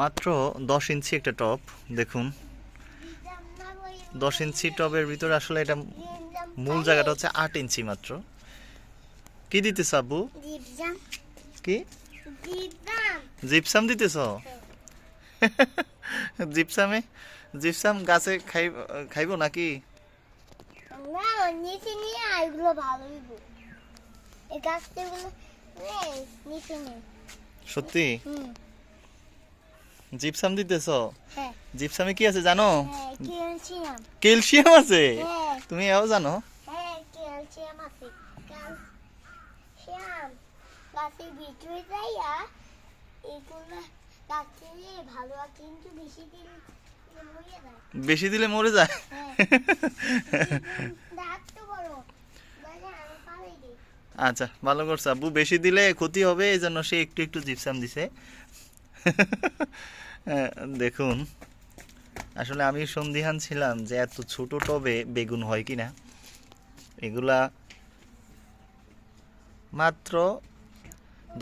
মাত্র দশ ইঞ্চি একটা টপ দেখুন। দশ ইঞ্চি টবের ভিতরে আসলে এটা মূল জায়গাটা হচ্ছে আট ইঞ্চি মাত্র। কি দিতেছ আব্বু? কি? জিপসাম। দিতেছ? জিপসামে? জিপসাম গাছে খাই খাইব নাকি? না জিপসাম দিতেছ? হ্যাঁ। জিপসামে কি আছে জানো? হ্যাঁ ক্যালসিয়াম। আছে? হ্যাঁ। তুমি এও জানো? হ্যাঁ বেশি দিলে মরে যায়? মানে আচ্ছা ভালো করছে। আব্বু বেশি দিলে ক্ষতি হবে এই জন্য সে একটু একটু জিপসাম দিছে। দেখুন, আসলে আমি সন্দিহান ছিলাম যে এত ছোট টবে বেগুন হয় কি না এগুলা মাত্র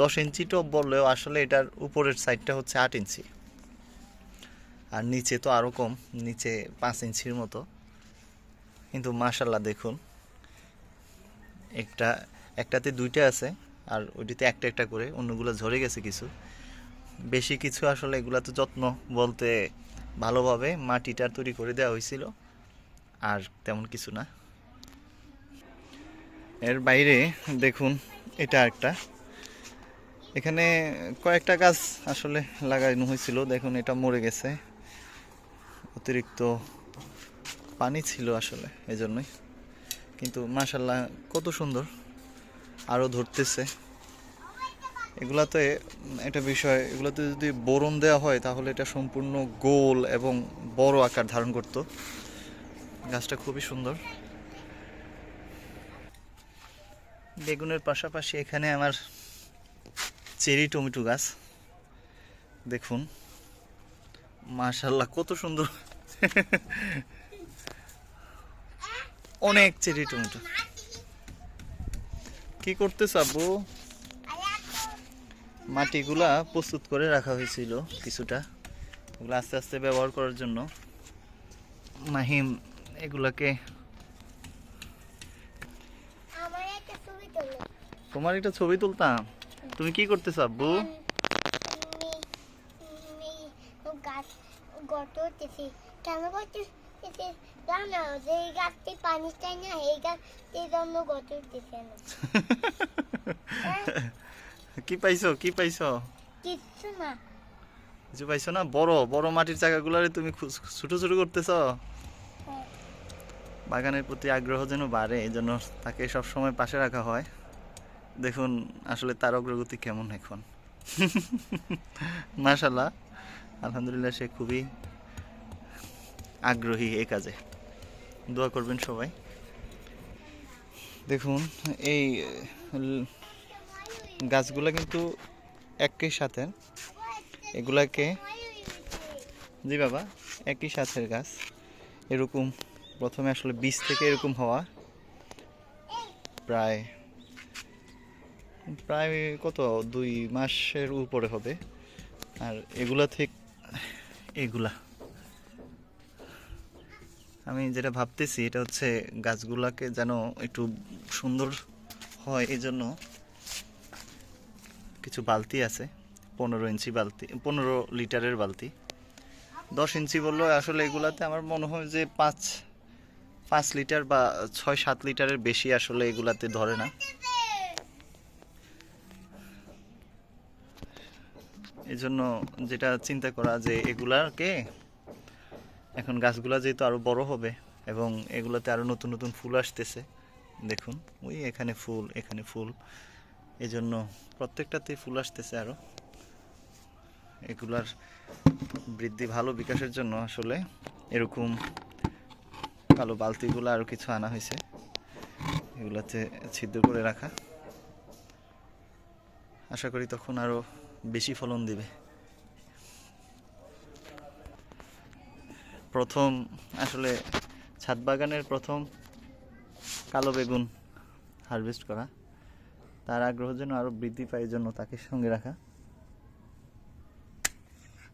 দশ ইঞ্চি টব বললেও আসলে এটার উপরের সাইডটা হচ্ছে আট ইঞ্চি। আর নিচে তো আরও কম, নিচে পাঁচ ইঞ্চির মতো। কিন্তু মাশাল্লাহ দেখুন, একটা, একটাতে দুইটা আছে, আর ওইটিতে একটা একটা করে, অন্যগুলো ঝরে গেছে কিছু। বেশি কিছু আসলে এগুলা তো যত্ন বলতে ভালোভাবে মাটিটা তৈরি করে দেওয়া হয়েছিল। আর তেমন কিছু না। এর বাইরে দেখুন, এটা একটা এখানে কয়েকটা গাছ আসলে লাগানো হয়েছিল। দেখুন, এটা মরে গেছে। অতিরিক্ত পানি ছিল আসলে এজন্যই। কিন্তু মাশাল্লাহ কত সুন্দর। আরও ধরতেছে। এগুলাতে একটা বিষয়, এগুলোতে যদি বোরন দেওয়া হয়, তাহলে এটা সম্পূর্ণ গোল এবং বড় আকার ধারণ করত। গাছটা খুবই সুন্দর। বেগুনের পাশাপাশি এখানে আমার চেরি টমেটো গাছ। দেখুন। মাশাল্লাহ কত সুন্দর। অনেক চেরি টমেটো। কি করতেছ আব্বু? মাটিগুলা প্রস্তুত করে রাখা হয়েছিল কিছুটা। এগুলো আস্তে আস্তে ব্যবহার করার জন্য মাহিম এগুলাকে আমার একটা ছবি তোলো। তোমার একটা ছবি তুলতাম। তুমি কি গাছ যে এই পানি চাই না এই গাছটির জন্য না কি পাইছো কি পাইছো? কিচ্ছু না। কিছু পাইছো না? বড় বড় মাটির জায়গাগুলারে তুমি ছোট ছোট করতেছ? হ্যাঁ। বাগানের প্রতি আগ্রহ যেন বাড়ে এই জন্য তাকে সব সময় পাশে রাখা হয়। দেখুন আসলে তার অগ্রগতি কেমন এখন। মাশাল্লাহ আলহামদুলিল্লাহ সে খুবই আগ্রহী এ কাজে। দোয়া করবেন সবাই। দেখুন এই গাছগুলা কিন্তু একই সাথে। এগুলাকে জি বাবা, একই সাথের গাছ। এরকম প্রথমে আসলে বীজ থেকে এরকম হওয়া। প্রায় প্রায় কত? দুই মাসের উপরে হবে। আর এগুলা থেকে এগুলা। আমি যেটা ভাবতেছি, এটা হচ্ছে গাছগুলাকে যেন একটু সুন্দর হয় এই জন্য কিছু বালতি আছে, পনেরো ইঞ্চি বালতি, পনেরো লিটারের বালতি। দশ ইঞ্চি বলল, আসলে এগুলাতে আমার মনে হয় যে পাঁচ পাঁচ লিটার বা ছয়, সাত লিটারের বেশি আসলে এগুলাতে ধরে না। এই জন্য যেটা চিন্তা করা যে এগুলাকে এখন গাছগুলা যেহেতু আরও বড় হবে এবং এগুলাতে আরও নতুন নতুন ফুল আসতেছে, দেখুন, ওই এখানে ফুল এখানে ফুল। এই জন্য প্রত্যেকটাতেই ফুল আসতেছে আরও। এগুলার বৃদ্ধি ভালো বিকাশের জন্য আসলে এরকম কালো বালতিগুলো আরও কিছু আনা হয়েছে। এগুলাতে ছিদ্র করে রাখা। আশা করি তখন আরও বেশি ফলন দিবে। প্রথম আসলে ছাদ বাগানের প্রথম কালো বেগুন হারভেস্ট করা। তার আগ্রহ যেন আরও বৃদ্ধি পায় জন্য তাকে সঙ্গে রাখা।